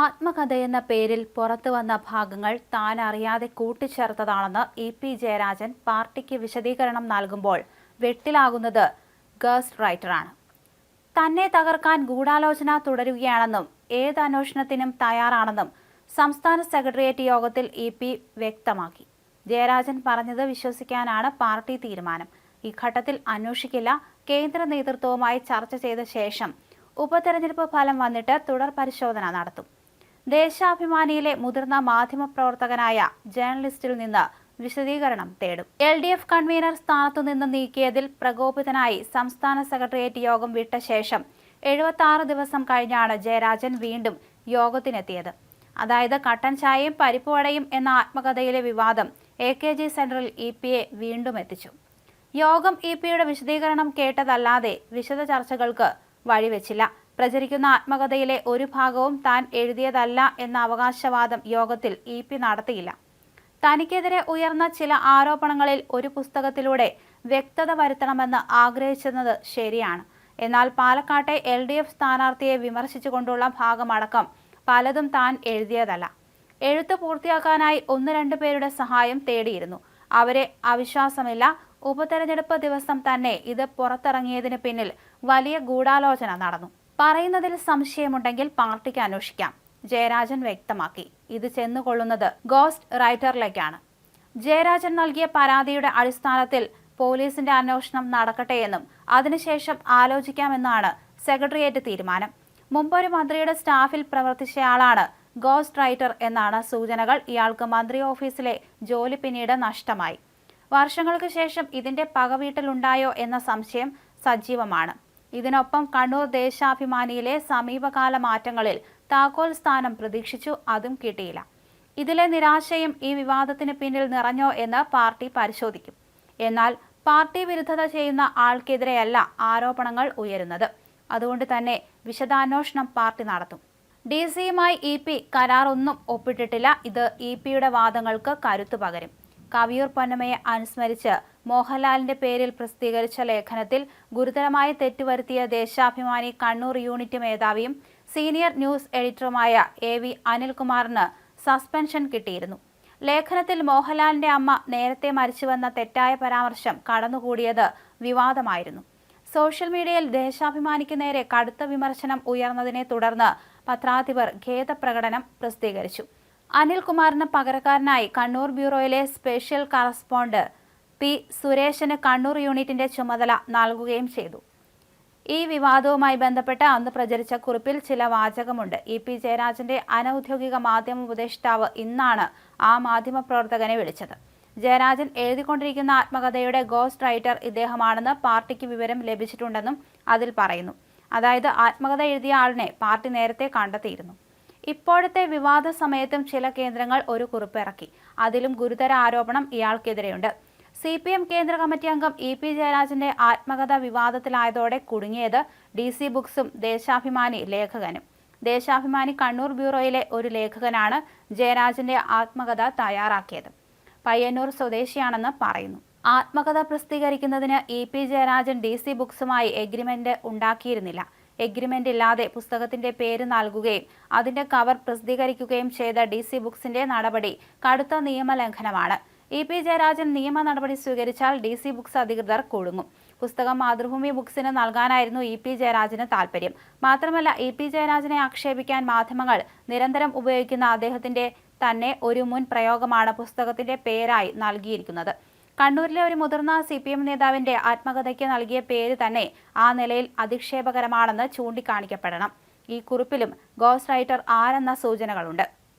ആത്മകഥയെന്ന പേരിൽ പുറത്തു വന്ന ഭാഗങ്ങൾ താൻ അറിയാതെ കൂട്ടിച്ചേർത്തതാണെന്ന് ഇ പി ജയരാജൻ പാർട്ടിക്ക് വിശദീകരണം നൽകുമ്പോൾ വെട്ടിലാകുന്നത് ഗേൾസ് റൈറ്ററാണ്. തന്നെ തകർക്കാൻ ഗൂഢാലോചന തുടരുകയാണെന്നും ഏത് അന്വേഷണത്തിനും തയ്യാറാണെന്നും സംസ്ഥാന സെക്രട്ടേറിയറ്റ് യോഗത്തിൽ ഇ പി വ്യക്തമാക്കി. ജയരാജൻ പറഞ്ഞത് വിശ്വസിക്കാനാണ് പാർട്ടി തീരുമാനം. ഈ ഘട്ടത്തിൽ അന്വേഷിക്കില്ല കേന്ദ്ര നേതൃത്വവുമായി ചർച്ച ചെയ്ത ശേഷം ഉപതെരഞ്ഞെടുപ്പ് ഫലം വന്നിട്ട് തുടർ പരിശോധന നടത്തും. ദേശാഭിമാനിയിലെ മുതിർന്ന മാധ്യമപ്രവർത്തകനായ ജേർണലിസ്റ്റിൽ നിന്ന് വിശദീകരണം തേടും. എൽ ഡി എഫ് കൺവീനർ സ്ഥാനത്തു നിന്ന് നീക്കിയതിൽ പ്രകോപിതനായി സംസ്ഥാന സെക്രട്ടേറിയറ്റ് യോഗം വിട്ട ശേഷം എഴുപത്തി ദിവസം കഴിഞ്ഞാണ് ജയരാജൻ വീണ്ടും യോഗത്തിനെത്തിയത്. അതായത് കട്ടൻ ചായയും പരിപ്പുവടയും എന്ന ആത്മകഥയിലെ വിവാദം എ കെ ജി സെന്ററിൽ ഇ പി എ വീണ്ടും എത്തിച്ചു. യോഗം ഇ പിയുടെ വിശദീകരണം കേട്ടതല്ലാതെ വിശദ ചർച്ചകൾക്ക് വഴിവെച്ചില്ല. പ്രചരിക്കുന്ന ആത്മകഥയിലെ ഒരു ഭാഗവും താൻ എഴുതിയതല്ല എന്ന അവകാശവാദം യോഗത്തിൽ ഇ പി നടത്തിയില്ല. തനിക്കെതിരെ ഉയർന്ന ചില ആരോപണങ്ങളിൽ ഒരു പുസ്തകത്തിലൂടെ വ്യക്തത വരുത്തണമെന്ന് ആഗ്രഹിച്ചിരുന്നത് ശരിയാണ്. എന്നാൽ പാലക്കാട്ടെ എൽ ഡി എഫ് സ്ഥാനാർത്ഥിയെ വിമർശിച്ചുകൊണ്ടുള്ള ഭാഗമടക്കം പലതും താൻ എഴുതിയതല്ല. എഴുത്ത് പൂർത്തിയാക്കാനായി ഒന്ന് രണ്ട് പേരുടെ സഹായം തേടിയിരുന്നു. അവരെ അവിശ്വാസമില്ല. ഉപതെരഞ്ഞെടുപ്പ് ദിവസം തന്നെ ഇത് പുറത്തിറങ്ങിയതിന് പിന്നിൽ വലിയ ഗൂഢാലോചന നടന്നു. പറയുന്നതിൽ സംശയമുണ്ടെങ്കിൽ പാർട്ടിക്ക് അന്വേഷിക്കാം. ജയരാജൻ വ്യക്തമാക്കി. ഇത് ചെന്നുകൊള്ളുന്നത് ഗോസ്റ്റ് റൈറ്ററിലേക്കാണ്. ജയരാജൻ നൽകിയ പരാതിയുടെ അടിസ്ഥാനത്തിൽ പോലീസിന്റെ അന്വേഷണം നടക്കട്ടെ എന്നും അതിനുശേഷം ആലോചിക്കാമെന്നാണ് സെക്രട്ടേറിയറ്റ് തീരുമാനം. മുമ്പൊരു മന്ത്രിയുടെ സ്റ്റാഫിൽ പ്രവർത്തിച്ചയാളാണ് ഗോസ്റ്റ് റൈറ്റർ എന്നാണ് സൂചനകൾ. ഇയാൾക്ക് മന്ത്രി ഓഫീസിലെ ജോലി പിന്നീട് നഷ്ടമായി. വർഷങ്ങൾക്ക് ശേഷം ഇതിന്റെ പകവീട്ടലുണ്ടായോ എന്ന സംശയം സജീവമാണ്. ഇതിനൊപ്പം കണ്ണൂർ ദേശാഭിമാനിയിലെ സമീപകാല മാറ്റങ്ങളിൽ താക്കോൽ സ്ഥാനം പ്രതീക്ഷിച്ചു അതും കിട്ടിയില്ല. ഇതിലെ നിരാശയും ഈ വിവാദത്തിന് പിന്നിൽ നിറഞ്ഞോ എന്ന് പാർട്ടി പരിശോധിക്കും. എന്നാൽ പാർട്ടി വിരുദ്ധത ചെയ്യുന്ന ആൾക്കെതിരെയല്ല ആരോപണങ്ങൾ ഉയരുന്നത്. അതുകൊണ്ട് തന്നെ വിശദാന്വേഷണം പാർട്ടി നടത്തും. ഡി സിയുമായി ഇ പി കരാറൊന്നും ഒപ്പിട്ടിട്ടില്ല. ഇത് ഇ പിയുടെ വാദങ്ങൾക്ക് കരുത്തു പകരും. കവിയൂർ പൊന്നമയെ അനുസ്മരിച്ച് മോഹൻലാലിന്റെ പേരിൽ പ്രസിദ്ധീകരിച്ച ലേഖനത്തിൽ ഗുരുതരമായ തെറ്റുവരുത്തിയ ദേശാഭിമാനി കണ്ണൂർ യൂണിറ്റ് മേധാവിയും സീനിയർ ന്യൂസ് എഡിറ്ററുമായ എ വി അനിൽകുമാറിന് സസ്പെൻഷൻ കിട്ടിയിരുന്നു. ലേഖനത്തിൽ മോഹൻലാലിന്റെ അമ്മ നേരത്തെ മരിച്ചുവെന്ന തെറ്റായ പരാമർശം കടന്നുകൂടിയത് വിവാദമായിരുന്നു. സോഷ്യൽ മീഡിയയിൽ ദേശാഭിമാനിക്ക് നേരെ കടുത്ത വിമർശനം ഉയർന്നതിനെ തുടർന്ന് പത്രാധിപർ ഖേദപ്രകടനം പ്രസിദ്ധീകരിച്ചു. അനിൽകുമാറിന് പകരക്കാരനായി കണ്ണൂർ ബ്യൂറോയിലെ സ്പെഷ്യൽ കറസ്പോണ്ട് പി സുരേഷിന് കണ്ണൂർ യൂണിറ്റിന്റെ ചുമതല നൽകുകയും ചെയ്തു. ഈ വിവാദവുമായി ബന്ധപ്പെട്ട് അന്ന് പ്രചരിച്ച കുറിപ്പിൽ ചില വാചകമുണ്ട്. ഇ പി ജയരാജന്റെ അനൌദ്യോഗിക മാധ്യമ ഉപദേഷ്ടാവ് ഇന്നാണ് ആ മാധ്യമപ്രവർത്തകനെ വിളിച്ചത്. ജയരാജൻ എഴുതിക്കൊണ്ടിരിക്കുന്ന ആത്മകഥയുടെ ഗോസ്റ്റ് റൈറ്റർ ഇദ്ദേഹമാണെന്ന് പാർട്ടിക്ക് വിവരം ലഭിച്ചിട്ടുണ്ടെന്നും അതിൽ പറയുന്നു. അതായത് ആത്മകഥ എഴുതിയ ആളിനെ പാർട്ടി നേരത്തെ കണ്ടെത്തിയിരുന്നു. ഇപ്പോഴത്തെ വിവാദ സമയത്തും ചില കേന്ദ്രങ്ങൾ ഒരു കുറിപ്പിറക്കി അതിലും ഗുരുതര ആരോപണം ഇയാൾക്കെതിരെയുണ്ട്. സി പി എം കേന്ദ്ര കമ്മിറ്റി അംഗം ഇ പി ജയരാജന്റെ ആത്മകഥ വിവാദത്തിലായതോടെ കുടുങ്ങിയത് ഡി സി ബുക്സും ദേശാഭിമാനി ലേഖകനും. ദേശാഭിമാനി കണ്ണൂർ ബ്യൂറോയിലെ ഒരു ലേഖകനാണ് ജയരാജന്റെ ആത്മകഥ തയ്യാറാക്കിയത്. പയ്യന്നൂർ സ്വദേശിയാണെന്ന് പറയുന്നു. ആത്മകഥ പ്രസിദ്ധീകരിക്കുന്നതിന് E P Jayarajan D C ബുക്സുമായി agreement ഉണ്ടാക്കിയിരുന്നില്ല. എഗ്രിമെന്റ് ഇല്ലാതെ പുസ്തകത്തിന്റെ പേര് നൽകുകയും അതിന്റെ കവർ പ്രസിദ്ധീകരിക്കുകയും ചെയ്ത ഡി സി ബുക്സിന്റെ നടപടി കടുത്ത നിയമലംഘനമാണ്. ഇ പി ജയരാജൻ നിയമ നടപടി സ്വീകരിച്ചാൽ ഡി സി ബുക്സ് അധികൃതർ കൂടുങ്ങും. പുസ്തകം മാതൃഭൂമി ബുക്സിന് നൽകാനായിരുന്നു ഇ പി ജയരാജന് താൽപര്യം. മാത്രമല്ല ഇ പി ജയരാജനെ ആക്ഷേപിക്കാൻ മാധ്യമങ്ങൾ നിരന്തരം ഉപയോഗിക്കുന്ന അദ്ദേഹത്തിന്റെ തന്നെ ഒരു മുൻ പ്രയോഗമാണ് പുസ്തകത്തിന്റെ പേരായി നൽകിയിരിക്കുന്നത്. കണ്ണൂരിലെ ഒരു മുതിർന്ന സി പി എം നേതാവിന്റെ ആത്മകഥയ്ക്ക് നൽകിയ പേര് തന്നെ ആ നിലയിൽ അധിക്ഷേപകരമാണെന്ന് ചൂണ്ടിക്കാണിക്കപ്പെടണം. ഈ കുറിപ്പിലും ഗോസ്റ്റ് റൈറ്റർ ആരെന്ന സൂചനകളുണ്ട്.